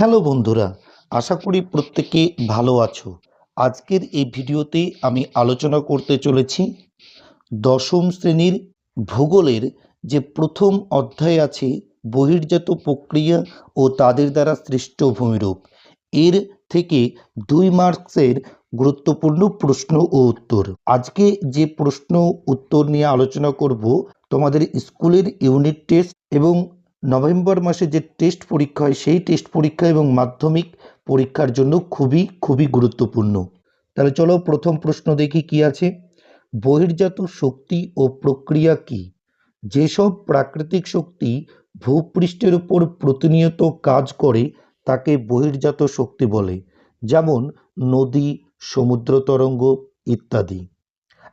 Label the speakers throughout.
Speaker 1: Hello বন্ধুরা, আশা করি প্রত্যেকে ভালো আছো। আজকের এই ভিডিওতে আমি আলোচনা করতে চলেছি দশম শ্রেণির ভূগোলের যে প্রথম অধ্যায় আছে, বহির্জাত প্রক্রিয়া ও তাদের দ্বারা সৃষ্ট ভূমিরূপ। এর থেকে দুই মার্কসের গুরুত্বপূর্ণ প্রশ্ন ও উত্তর। আজকে যে প্রশ্ন উত্তর নিয়ে আলোচনা করব, তোমাদের স্কুলের ইউনিট টেস্ট এবং নভেম্বর মাসে যে টেস্ট পরীক্ষা হয়, সেই টেস্ট পরীক্ষা এবং মাধ্যমিক পরীক্ষার জন্য খুবই খুবই গুরুত্বপূর্ণ। তাহলে চলো প্রথম প্রশ্ন দেখি কি আছে। বহির্জাত শক্তি ও প্রক্রিয়া কি? যেসব প্রাকৃতিক শক্তি ভূপৃষ্ঠের উপর প্রতিনিয়ত কাজ করে, তাকে বহির্জাত শক্তি বলে। যেমন নদী, সমুদ্র তরঙ্গ ইত্যাদি।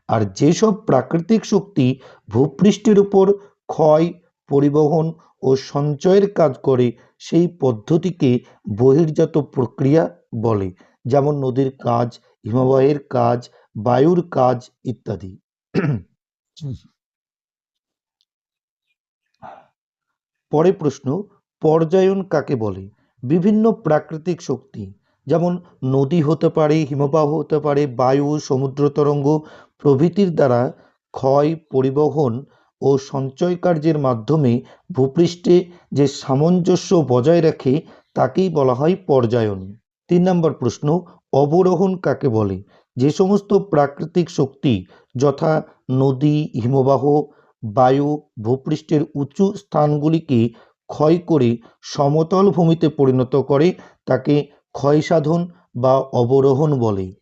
Speaker 1: আর যেসব প্রাকৃতিক শক্তি ভূপৃষ্ঠের উপর ক্ষয় পরিবহন ও সঞ্চয়ের কাজ করে সেই পদ্ধতিকে বহির্জাত প্রক্রিয়া বলে, যেমন নদীর কাজ, হিমবাহের কাজ, বায়ুর কাজ ইত্যাদি। পরে প্রশ্ন, পর্যায়ন কাকে বলে? বিভিন্ন প্রাকৃতিক শক্তি, যেমন নদী হতে পারে, হিমবাহ হতে পারে, বায়ু, সমুদ্র তরঙ্গ প্রভৃতির দ্বারা ক্ষয়, পরিবহন ও সঞ্চয় কার্যের মাধ্যমে ভূপৃষ্ঠে যে সামঞ্জস্য বজায় রাখে, তাকেই বলা হয় পর্যায়ন। তিন নম্বর প্রশ্ন, অবরোহণ কাকে বলে? যে সমস্ত প্রাকৃতিক শক্তি, যথা নদী, হিমবাহ, বায়ু, ভূপৃষ্ঠের উঁচু স্থানগুলিকে ক্ষয় করে সমতল ভূমিতে পরিণত করে, তাকে ক্ষয় সাধন বা অবরোহণ বলে।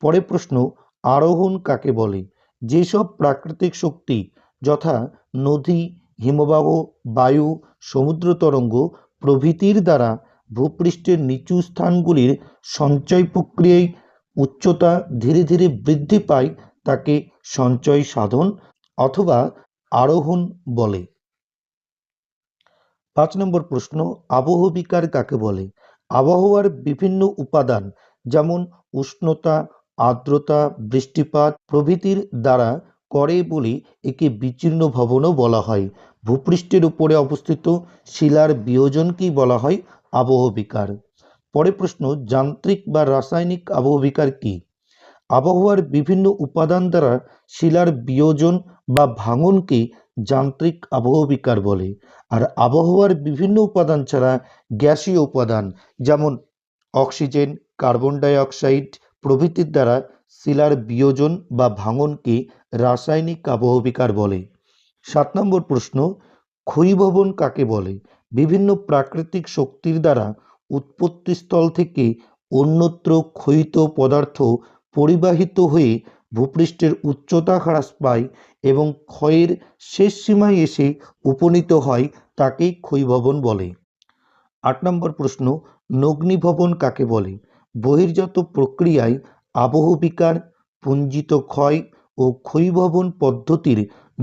Speaker 1: পরে প্রশ্ন, আরোহণ কাকে বলে? যেসব প্রাকৃতিক শক্তি যথা নদী, হিমবাহ, বায়ু সমুদ্র তরঙ্গ প্রভৃতির দ্বারা ভূপৃষ্ঠের নিচু স্থানগুলির সঞ্চয় প্রক্রিয়ায় উচ্চতা ধীরে ধীরে বৃদ্ধি পায় তাকে সঞ্চয় সাধন অথবা আরোহণ বলে। পাঁচ নম্বর প্রশ্ন আবহবিকার কাকে বলে? আবহাওয়ার বিভিন্ন উপাদান যেমন উষ্ণতা, আর্দ্রতা, বৃষ্টিপাত প্রভৃতির দ্বারা করে বলে একে বিচ্ছিন্ন ভবনও বলা হয়। ভূপৃষ্ঠের উপরে অবস্থিত শিলার বিয়োজনকেই বলা হয় আবহবিকার পরে প্রশ্ন, যান্ত্রিক বা রাসায়নিক আবহবিকার কি? আবহাওয়ার বিভিন্ন উপাদান দ্বারা শিলার বিয়োজন বা ভাঙনকে যান্ত্রিক আবহবিকার বলে। আর আবহাওয়ার বিভিন্ন উপাদান ছাড়া গ্যাসীয় উপাদান, যেমন অক্সিজেন, কার্বন ডাই অক্সাইড প্রভৃতির দ্বারা শিলার বিয়োজন বা ভাঙনকে রাসায়নিক আবহবিকার বলে। সাত নম্বর প্রশ্ন, ক্ষয়ীভবন কাকে বলে? বিভিন্ন প্রাকৃতিক শক্তির দ্বারা উৎপত্তিস্থল থেকে অন্যত্র ক্ষয়িত পদার্থ পরিবাহিত হয়ে ভূপৃষ্ঠের উচ্চতা হ্রাস পায় এবং ক্ষয়ের শেষ সীমায় এসে উপনীত হয় তাকেই ক্ষয়ীভবন বলে। আট নম্বর প্রশ্ন, নগ্নিভবন কাকে বলে? বহির্জাত প্রক্রিয়ায় আবহবিকার, পুঞ্জিত ক্ষয় ও ক্ষয়ীভবন পদ্ধতির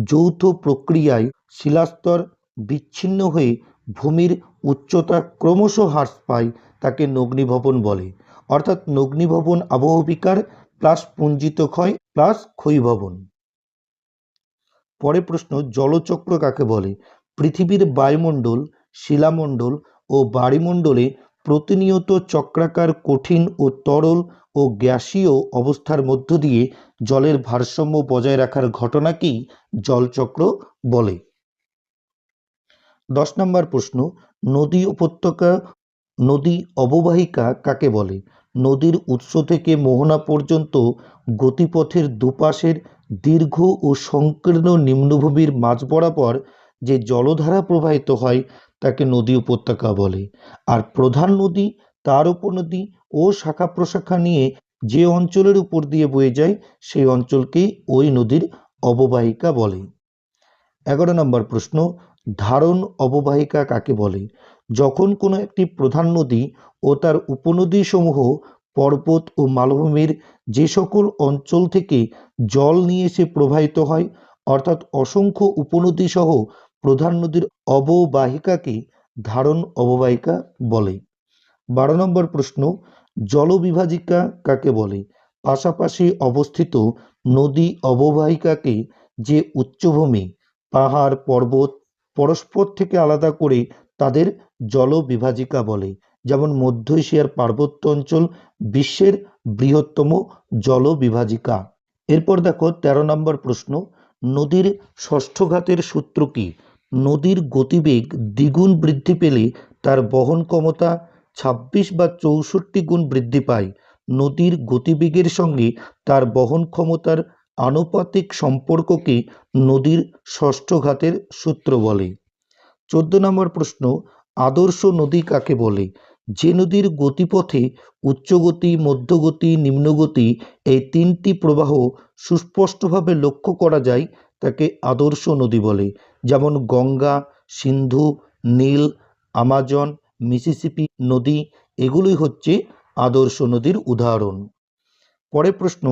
Speaker 1: যৌথ প্রক্রিয়ায় শিলাস্তর বিচ্ছিন্ন হয়ে ভূমির উচ্চতা ক্রমশ হ্রাস পায় তাকে নগ্নিভবন বলে। অর্থাৎ নগ্নিভবন আবহবিকার প্লাস পুঞ্জিত ক্ষয় প্লাস ক্ষয়ীভবন। পরে প্রশ্ন, জলচক্র কাকে বলে? পৃথিবীর বায়ুমণ্ডল, শিলামণ্ডল ও বাড়িমণ্ডলে প্রতিনিয়ত চক্রাকার কঠিন ও তরল ও গ্যাসীয় অবস্থার মধ্য দিয়ে জলের ভারসাম্য বজায় রাখার ঘটনাকেই জলচক্র বলে। দশ নম্বর প্রশ্ন, নদী উপত্যকা, নদী অববাহিকা কাকে বলে? নদীর উৎস থেকে মোহনা পর্যন্ত গতিপথের দুপাশের দীর্ঘ ও সংকীর্ণ নিম্নভূমির মাঝ বরাবর যে জলধারা প্রবাহিত হয়, তাকে নদী উপত্যকা বলে। আর প্রধান নদী, তার উপনদী ও শাখা প্রশাখা নিয়ে যে অঞ্চলের উপর দিয়ে বয়ে যায়, সেই অঞ্চলকেই ওই নদীর অববাহিকা বলে। এগারো নম্বর প্রশ্ন, ধারণ অববাহিকা কাকে বলে? যখন কোনো একটি প্রধান নদী ও তার উপনদীসমূহ, পর্বত ও মালভূমির যে সকল অঞ্চল থেকে জল নিয়ে এসে প্রবাহিত হয়, অর্থাৎ অসংখ্য উপনদী সহ প্রধান নদীর অববাহিকাকে ধারণ অববাহিকা বলে। বারো নম্বর প্রশ্ন, জলবিভাজিকা কাকে বলে? পাশাপাশি অবস্থিত নদী অববাহিকাকে যে উচ্চভূমি, পাহাড়, পর্বত, পরস্পর থেকে আলাদা করে তাদের জলবিভাজিকা বলে। যেমন মধ্য এশিয়ার পার্বত্য অঞ্চল বিশ্বের বৃহত্তম জলবিভাজিকা। এরপর দেখো, তেরো নম্বর প্রশ্ন, নদীর ষষ্ঠঘাতের সূত্র কী? নদীর গতিবেগ দ্বিগুণ বৃদ্ধি পেলে তার বহন ক্ষমতা ছাব্বিশ বা চৌষট্টি গুণ বৃদ্ধি পায়। নদীর গতিবেগের সঙ্গে তার বহন ক্ষমতার আনুপাতিক সম্পর্ককে নদীর ষষ্ঠঘাতের সূত্র বলে। চোদ্দ নম্বর প্রশ্ন, আদর্শ নদী কাকে বলে? যে নদীর গতিপথে উচ্চগতি, মধ্যগতি, নিম্নগতি এই তিনটি প্রবাহ সুস্পষ্টভাবে লক্ষ্য করা যায় তাকে আদর্শ নদী বলে। যেমন গঙ্গা, সিন্ধু, নীল, আমাজন, মিসিসিপি নদী, এগুলোই হচ্ছে আদর্শ নদীর উদাহরণ। পরে প্রশ্ন,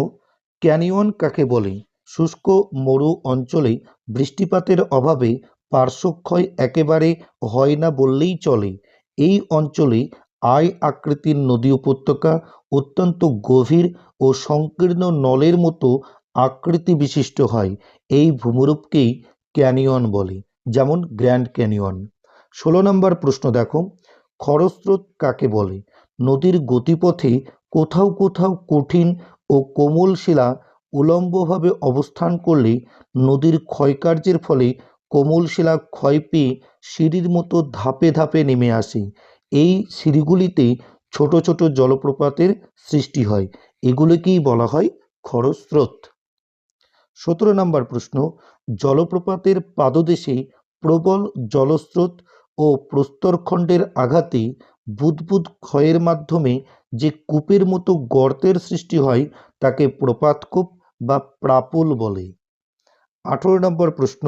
Speaker 1: ক্যানিয়ন কাকে বলে? শুষ্ক, মরু অঞ্চলে বৃষ্টিপাতের অভাবে পার্শ্বক্ষয় একেবারে হয় না বললেই চলে। এই অঞ্চলে আয় আকৃতির নদী উপত্যকা অত্যন্ত গভীর ও সংকীর্ণ নলের মতো আকৃতি বিশিষ্ট হয়। এই ভূমিরূপকেই ক্যানিয়ন বলে, যেমন গ্র্যান্ড ক্যানিয়ন। ষোলো নম্বর প্রশ্ন দেখো, খরস্রোত কাকে বলে? নদীর গতিপথে কোথাও কোথাও কঠিন ও কোমল শিলা উলম্বভাবে অবস্থান করলে নদীর ক্ষয়কার্যের ফলে কোমল শিলা ক্ষয় পেয়ে সিঁড়ির মতো ধাপে ধাপে নেমে আসে। এই সিঁড়িগুলিতে ছোট ছোট জলপ্রপাতের সৃষ্টি হয়। এগুলোকেই বলা হয় খরস্রোত। সতেরো নম্বর প্রশ্ন, জলপ্রপাতের পাদদেশে প্রবল জলস্রোত ও প্রস্তরখণ্ডের আঘাতে বুদবুদ ক্ষয়ের মাধ্যমে যে কূপের মতো গর্তের সৃষ্টি হয়, তাকে প্রপাতকূপ বা প্রাপল বলে। আঠেরো নম্বর প্রশ্ন,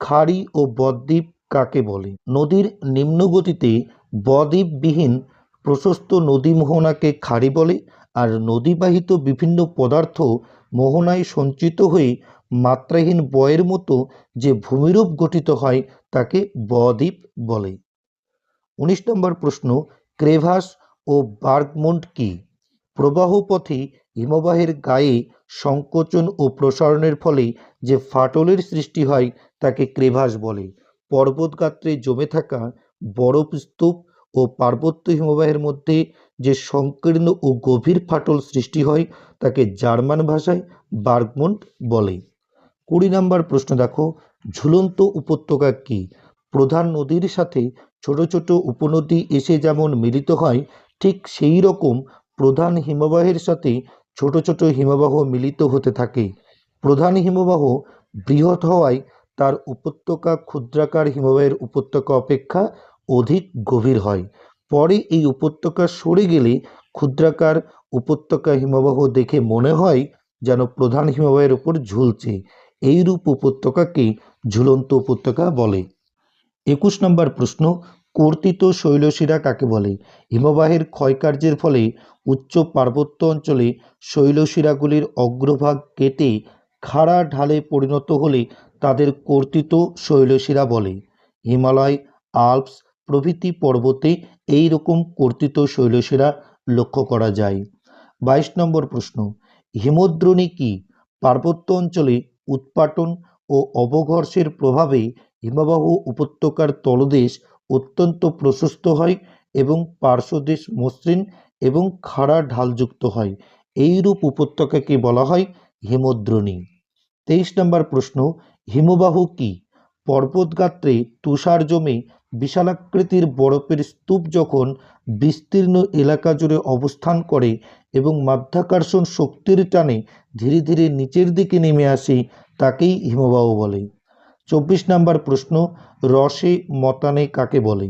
Speaker 1: খাড়ি ও বদ্বীপ কাকে বলে? নদীর নিম্নগতিতে বদ্বীপবিহীন প্রশস্ত নদী মোহনাকে খাড়ি বলে আর নদীবাহিত বিভিন্ন পদার্থ মোহনায় সঞ্চিত হয়ে মাত্রাহীন বয়ের মতো যে ভূমিরূপ গঠিত হয় তাকে বদ্বীপ বলে। উনিশ নম্বর প্রশ্ন, ক্রেভাস ও বার্গমুন্ড কী? প্রবাহ পথে হিমবাহের গায়ে সংকোচন ও প্রসারণের ফলে যে ফাটলের সৃষ্টি হয় তাকে ক্রেভাস বলে। পর্বতগাত্রে জমে থাকা বরফ স্তূপ ও পার্বত্য হিমবাহের মধ্যে যে সংকীর্ণ ও গভীর ফাটল সৃষ্টি হয়, তাকে জার্মান ভাষায় বার্গমুন্ড বলে। কুড়ি নাম্বার প্রশ্ন দেখো, ঝুলন্ত উপত্যকা কী? প্রধান নদীর সাথে ছোট ছোট উপনদী এসে যেমন মিলিত হয়, ঠিক সেই রকম প্রধান হিমবাহের সাথে ছোট ছোট হিমবাহ মিলিত হতে থাকে। প্রধান হিমবাহ বৃহৎ হওয়ায় তার উপত্যকা ক্ষুদ্রাকার হিমবাহের উপত্যকা অপেক্ষা অধিক গভীর হয়। পরে এই উপত্যকা সরে গেলে ক্ষুদ্রাকার উপত্যকা হিমবাহ দেখে মনে হয় যেন প্রধান হিমবাহের উপর ঝুলছে। এইরূপ উপত্যকাকে ঝুলন্ত উপত্যকা বলে। একুশ নম্বর প্রশ্ন, কর্তিত শৈলশিরা কাকে বলে? হিমবাহের ক্ষয়কার্যের ফলে উচ্চ পার্বত্য অঞ্চলে শৈলশিরাগুলির অগ্রভাগ কেটে খাড়া ঢালে পরিণত হলে তাদের কর্তিত শৈলশিরা বলে। হিমালয়, আল্পস প্রভৃতি পর্বতে এই রকম কর্তিত শৈলশিরা লক্ষ্য করা যায়। বাইশ নম্বর প্রশ্ন, হিমদ্রোণী কি পার্বত্য অঞ্চলে উৎপাটন ও অবঘর্ষের প্রভাবে হিমবাহ উপত্যকার তলদেশ অত্যন্ত প্রশস্ত হয় এবং পার্শ্বদেশ মসৃণ এবং খাড়া ঢালযুক্ত হয়? এইরূপ উপত্যকাকে বলা হয় হিমদ্রোণী। তেইশ নম্বর প্রশ্ন, হিমবাহ কি? পর্বতগাত্রে তুষার জমে বিশালাকৃতির বরফের স্তূপ যখন বিস্তীর্ণ এলাকা জুড়ে অবস্থান করে এবং মাধ্যাকর্ষণ শক্তির টানে ধীরে ধীরে নিচের দিকে নেমে আসে, তাকেই হিমবাহ বলে। চব্বিশ নম্বর প্রশ্ন, রসে মতানে কাকে বলে?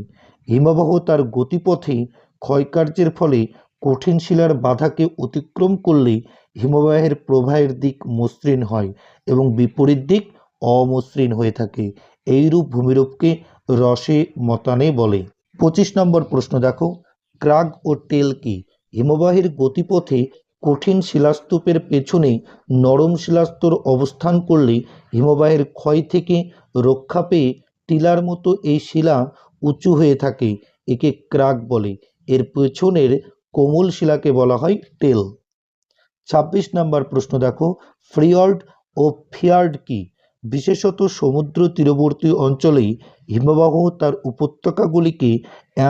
Speaker 1: হিমবাহ তার গতিপথে ক্ষয়কার্যের ফলে কঠিন শিলার বাধাকে অতিক্রম করলে হিমবাহের প্রবাহের দিক মসৃণ হয় এবং বিপরীত দিক অমসৃণ হয়ে থাকে। এইরূপ ভূমিরূপকে রসে মতানে বলে। পঁচিশ নম্বর প্রশ্ন দেখো, ক্রাগ ও টেল কি? হিমবাহের গতিপথে কঠিন শিলাস্তূপের পেছনে নরম শিলাস্তর অবস্থান করলে হিমবাহের ক্ষয় থেকে রক্ষা পেয়ে টিলার মতো এই শিলা উঁচু হয়ে থাকে, একে ক্রাগ বলে। এর পেছনের কোমল শিলাকে বলা হয় টেল। ছাব্বিশ নম্বর প্রশ্ন দেখো, ফ্রিয়র্ড ও ফিয়ার্ড কি? বিশেষত সমুদ্র তীরবর্তী অঞ্চলেই হিমবাহ তার উপত্যকাগুলিকে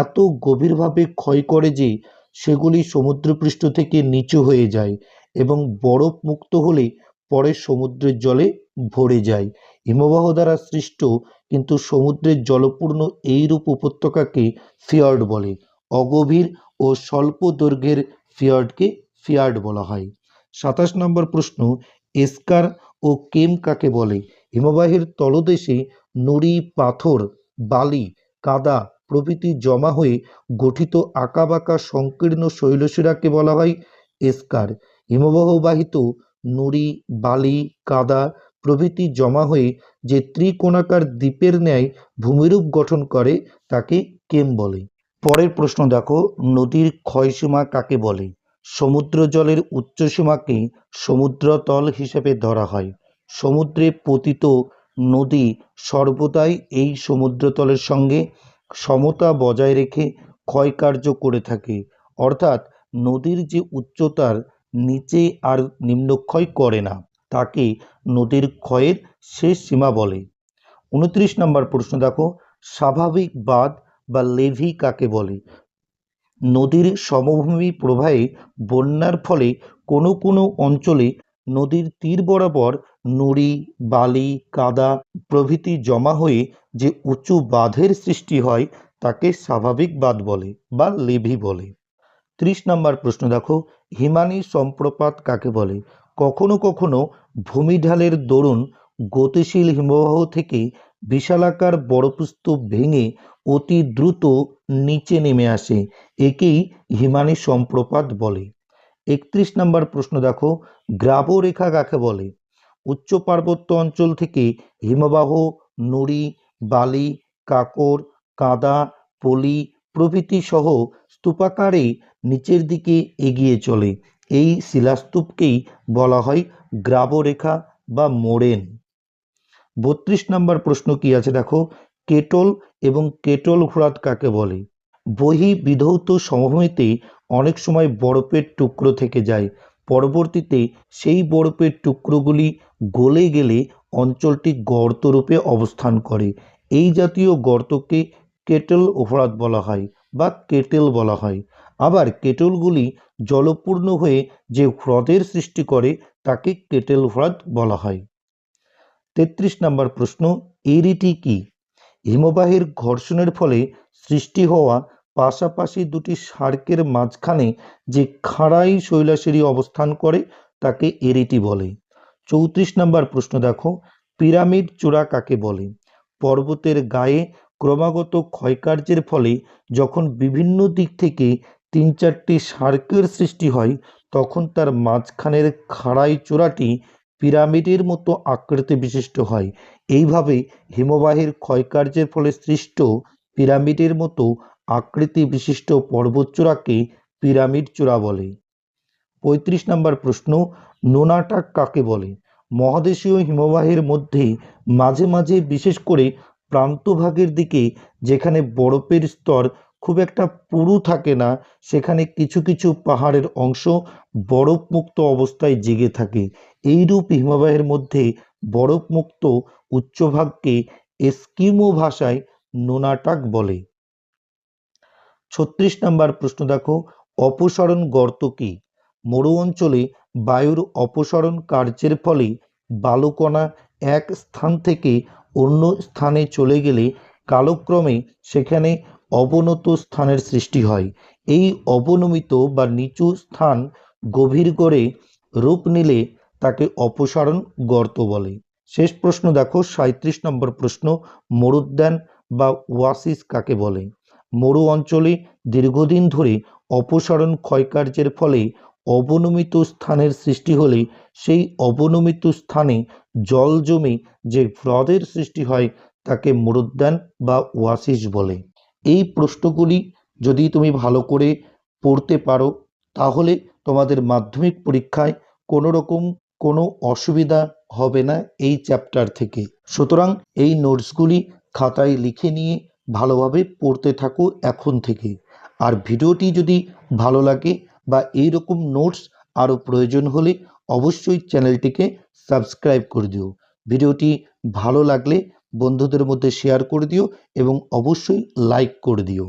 Speaker 1: এত গভীরভাবে ক্ষয় করে যে সেগুলি সমুদ্রপৃষ্ঠ থেকে নিচু হয়ে যায় এবং বরফ মুক্ত হলে পরে সমুদ্রের জলে ভরে যায়। হিমবাহ দ্বারা সৃষ্ট কিন্তু সমুদ্রের জলপূর্ণ এইরূপ উপত্যকাকে ফিয়ার্ড বলে, অগভীর ও স্বল্প দৈর্ঘ্যের ফিয়ার্ডকে ফিয়ার্ড বলা হয়। সাতাশ নম্বর প্রশ্ন, এস্কার ও কেম কাকে বলে? হিমবাহের তলদেশে নুড়ি, পাথর, বালি, কাদা প্রভৃতি জমা হয়ে গঠিত আঁকাবাঁকা সংকীর্ণ শৈলশিরাকে বলা হয় এস্কার। হিমবাহবাহিত নুড়ি, বালি, কাদা প্রভৃতি জমা হয়ে যে ত্রিকোণাকার দ্বীপের ন্যায় ভূমিরূপ গঠন করে তাকে কেম বলে। পরের প্রশ্ন দেখো, নদীর ক্ষয়সীমা কাকে বলে? সমুদ্র জলের উচ্চসীমাকে সমুদ্রতল হিসেবে ধরা হয়। সমুদ্রে পতিত নদী সর্বদাই এই সমুদ্রতলের সঙ্গে সমতা বজায় রেখে ক্ষয়কার্য করে থাকে। অর্থাৎ নদীর যে উচ্চতার নিচে আর নিম্নক্ষয় করে না, তাকে নদীর ক্ষয়ের শেষ সীমা বলে। উনত্রিশ নম্বর প্রশ্ন দেখো, স্বাভাবিক বাঁধ বা লেভি কাকে বলে? নদীর সমভূমি প্রবাহে বন্যার ফলে কোনো কোনো অঞ্চলে নদীর তীর বরাবর নুড়ি, বালি, কাদা প্রভৃতি জমা হয়ে যে উঁচু বাঁধের সৃষ্টি হয়, তাকে স্বাভাবিক বাঁধ বলে বা লেভি বলে। ত্রিশ নম্বর প্রশ্ন দেখো, হিমানি সম্প্রপাত কাকে বলে? কখনো কখনো ভূমিঢালের দরুন গতিশীল হিমবাহ থেকে বিশালাকার বরফস্তূপ ভেঙে অতি দ্রুত নিচে নেমে আসে, একেই হিমানি সম্প্রপাত বলে। একত্রিশ নম্বর প্রশ্ন দেখো গ্রাবরেখা কাকে বলে? উচ্চ পার্বত্য অঞ্চল থেকে হিমবাহ, নুড়ি, বালি, কাকর, কাদা, পলি প্রভৃতি সহ স্তূপাকারে নিচের দিকে এগিয়ে চলে। এই শিলাস্তূপকেই বলা হয় গ্রাবরেখা বা মোড়েন। বত্রিশ নম্বর প্রশ্ন কি আছে দেখো, কেটল এবং কেটল হ্রদ কাকে বলে? বহি বিধৌত সমভূমিতে অনেক সময় বরফের টুকরো থেকে যায়। পরবর্তীতে সেই বরফের টুকরোগুলি গলে গেলে অঞ্চলটি গর্তরূপে অবস্থান করে। এই জাতীয় গর্তকে কেটেল হ্রদ বলা হয় বা কেটেল বলা হয়। আবার কেটলগুলি জলপূর্ণ হয়ে যে হ্রদের সৃষ্টি করে তাকে কেটেল হ্রদ বলা হয়। তেত্রিশ নম্বর প্রশ্ন, এরিটি কি? হিমবাহের ঘর্ষণের ফলে সৃষ্টি হওয়া পাশাপাশি দুটি সার্কের মাঝখানে যে খাড়াই শৈলাসেরি অবস্থান করে, তাকে এরিটি বলে। চৌত্রিশ নম্বর প্রশ্ন দেখো, পিরামিড চূড়া কাকে বলে? পর্বতের গায়ে ক্রমাগত ক্ষয়কার্যের ফলে যখন বিভিন্ন দিক থেকে তিন চারটি সার্কের সৃষ্টি হয়, তখন তার মাঝখানের খাড়াই চূড়াটি পিরামিডের মতো আকৃতি বিশিষ্ট হয়। এইভাবে হিমবাহের ক্ষয়কার্যের ফলে সৃষ্ট পিরামিডের মতো আকৃতি বিশিষ্ট পর্বতচূড়াকে পিরামিড চূড়া বলে। পঁয়ত্রিশ নম্বর প্রশ্ন, নোনাটাক কাকে বলে? মহাদেশীয় হিমবাহের মধ্যে মাঝে মাঝে বিশেষ করে প্রান্তভাগের দিকে, যেখানে বরফের স্তর খুব একটা পুরু থাকে না, সেখানে কিছু কিছু পাহাড়ের অংশ বরফমুক্ত অবস্থায় জেগে থাকে। এইরূপ হিমবাহের মধ্যে বরফমুক্ত উচ্চভাগকে এস্কিমো ভাষায় নোনাটাক বলে। ছত্রিশ নম্বর প্রশ্ন দেখো, অপসরণ গর্ত কি? মরু অঞ্চলে বায়ুর অপসরণ কার্যের ফলে বালুকণা এক স্থান থেকে অন্য স্থানে চলে গেলে কালক্রমে সেখানে অবনত স্থানের সৃষ্টি হয়। এই অবনমিত বা নিচু স্থান গভীর করে রূপ নিলে তাকে অপসারণ গর্ত বলে। শেষ প্রশ্ন দেখো সাঁত্রিশ নম্বর প্রশ্ন, মরুদ্যান বা ওয়াসিস কাকে বলে? মরু অঞ্চলে দীর্ঘদিন ধরে অপসারণ ক্ষয়কার্যের ফলে অবনমিত স্থানের সৃষ্টি হলে সেই অবনমিত স্থানে জল জমে যে হ্রদের সৃষ্টি হয় তাকে মরুদ্যান বা ওয়াসিস বলে। এই প্রশ্নগুলি যদি তুমি ভালো করে পড়তে পারো, তাহলে তোমাদের মাধ্যমিক পরীক্ষায় কোনো রকম কোনো অসুবিধা হবে না এই চ্যাপ্টার থেকে। সুতরাং এই নোটসগুলি খাতায় লিখে নিয়ে ভালোভাবে পড়তে থাকো এখন থেকে। আর ভিডিওটি যদি ভালো লাগে বা এই রকম নোটস আরও প্রয়োজন হলে অবশ্যই চ্যানেলটিকে সাবস্ক্রাইব করে দিও। ভিডিওটি ভালো লাগলে বন্ধুদের মধ্যে শেয়ার করে দিও এবং অবশ্যই লাইক করে দিও।